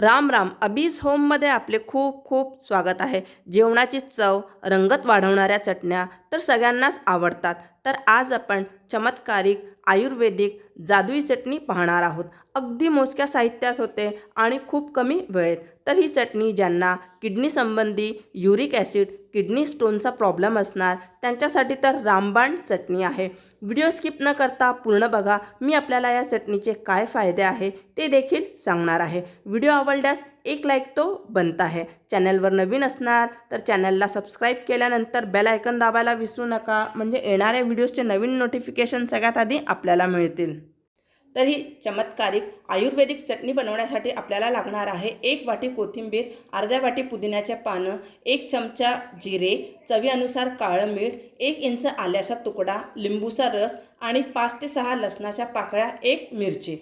राम राम. अबीज होममध्ये आपले खूप खूप स्वागत आहे. जेवणाची चव रंगत वाढवणाऱ्या चटण्या तर सगळ्यांनाच आवडतात. तर आज आपण चमत्कारिक आयुर्वेदिक जादुई चटणी पाहणार आहोत. अगदी मोजक्या साहित्यात होते आणि खूप कमी वेळेत. तर ही चटणी ज्यांना किडनी संबंधी युरिक ॲसिड किडनी स्टोनचा प्रॉब्लेम असणार त्यांच्यासाठी तर रामबाण चटणी आहे. व्हिडिओ स्किप न करता पूर्ण बघा. मी आपल्याला या चटणीचे काय फायदे आहे ते देखील सांगणार आहे. व्हिडिओ आवडल्यास एक लाईक तो बनता आहे. चॅनलवर नवीन असणार तर चॅनलला सबस्क्राईब केल्यानंतर बेल आयकन दाबायला विसरू नका. म्हणजे येणाऱ्या व्हिडिओजचे नवीन नोटिफिकेशन सगळ्यात आधी आपल्याला मिळतील. तर ही चमत्कारिक आयुर्वेदिक चटणी बनवण्यासाठी आपल्याला लागणार आहे एक वाटी कोथिंबीर अर्ध्या वाटी पुदिन्याच्या पानं एक चमचा जिरे चवीनुसार काळं मीठ एक इंच आल्याचा तुकडा लिंबूचा रस आणि पाच ते सहा लसणाच्या पाकळ्या एक मिरची.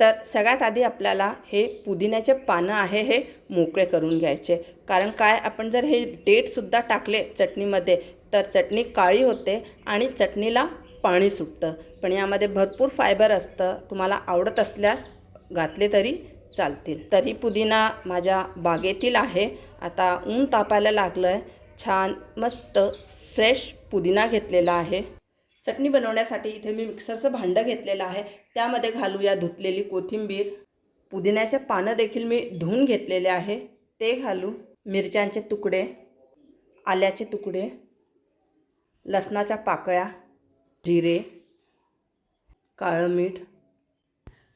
तर सगळ्यात आधी आपल्याला हे पुदिन्याचे पानं आहे हे मोकळे करून घ्यायचे. कारण काय? आपण जर हे डेटसुद्धा टाकले चटणीमध्ये तर चटणी काळी होते आणि चटणीला पाणी सुटतं. पण यामध्ये भरपूर फायबर असतं. तुम्हाला आवडत असल्यास घातले तरी चालतील. तरी पुदिना माझ्या बागेतील आहे. आता ऊन तापायला लागलं आहे छान मस्त फ्रेश पुदिना घेतलेला आहे. चटणी बनवण्यासाठी इथे मी मिक्सरचं भांडं घेतलेलं आहे. त्यामध्ये घालूया धुतलेली कोथिंबीर. पुदिन्याचे पानं देखील मी धुवून घेतलेले आहे. ते घालू. मिरच्यांचे तुकडे आल्याचे तुकडे. लसणाच्या पाकळ्या जिरे काळं मीठ.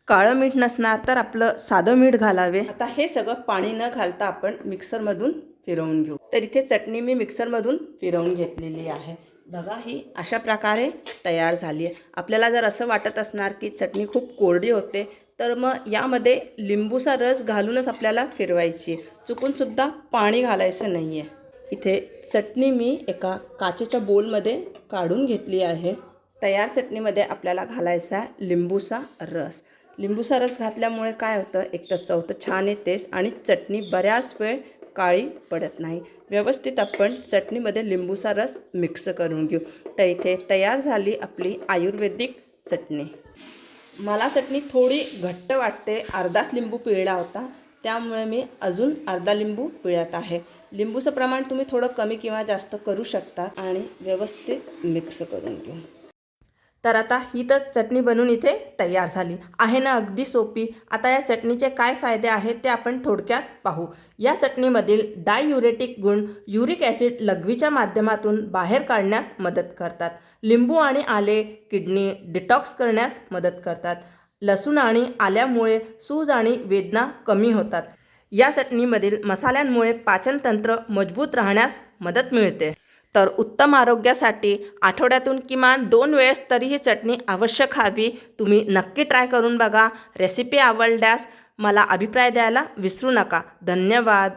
काळं मीठ नसणार तर आपलं साधं मीठ घालावे. आता हे सगळं पाणी न घालता आपण मिक्सरमधून फिरवून घेऊ. तर इथे चटणी मी मिक्सरमधून फिरवून घेतलेली आहे. बघा ही अशा प्रकारे तयार झाली आहे. आपल्याला जर असं वाटत असणार की चटणी खूप कोरडी होते तर मग यामध्ये लिंबूचा रस घालूनच आपल्याला फिरवायची आहे. चुकूनसुद्धा पाणी घालायचं नाही आहे इथे चटणी मी एका काचेच्या बोलमध्ये काढून घेतली आहे. तयार चटणीमध्ये आपल्याला घालायचा आहे लिंबूचा रस. लिंबूचा रस घातल्यामुळे काय होतं? एक तर चव तर छान येतेच आणि चटणी बऱ्याच वेळ काळी पडत नाही. व्यवस्थित आपण चटणीमध्ये लिंबूचा रस मिक्स करून घेऊ. तर इथे तयार झाली आपली आयुर्वेदिक चटणी. मला चटणी थोडी घट्ट वाटते. अर्धाच लिंबू पिळला होता. त्यामुळे मी अजून अर्धा लिंबू पिळत आहे. लिंबूचं प्रमाण तुम्ही थोडं कमी किंवा जास्त करू शकता आणि व्यवस्थित मिक्स करून घेऊ. तर आता ही तर चटणी बनवून इथे तयार झाली. आहे ना अगदी सोपी. आता या चटणीचे काय फायदे आहेत ते आपण थोडक्यात पाहू. या चटणीमधील डाययुरेटिक गुण युरिक ॲसिड लघवीच्या माध्यमातून बाहेर काढण्यास मदत करतात. लिंबू आणि आले किडनी डिटॉक्स करण्यास मदत करतात. लसूण आणि आल्यामुळे सूज आणि वेदना कमी होतात. या चटणीमधील मसाल्यांमुळे पाचनतंत्र मजबूत राहण्यास मदत मिळते. तर उत्तम आरोग्यासाठी आठवड्यातून किमान दोन वेळेस तरी ही चटणी आवश्यक हवी. तुम्ही नक्की ट्राय करून बघा. रेसिपी आवडल्यास मला अभिप्राय द्यायला विसरू नका. धन्यवाद.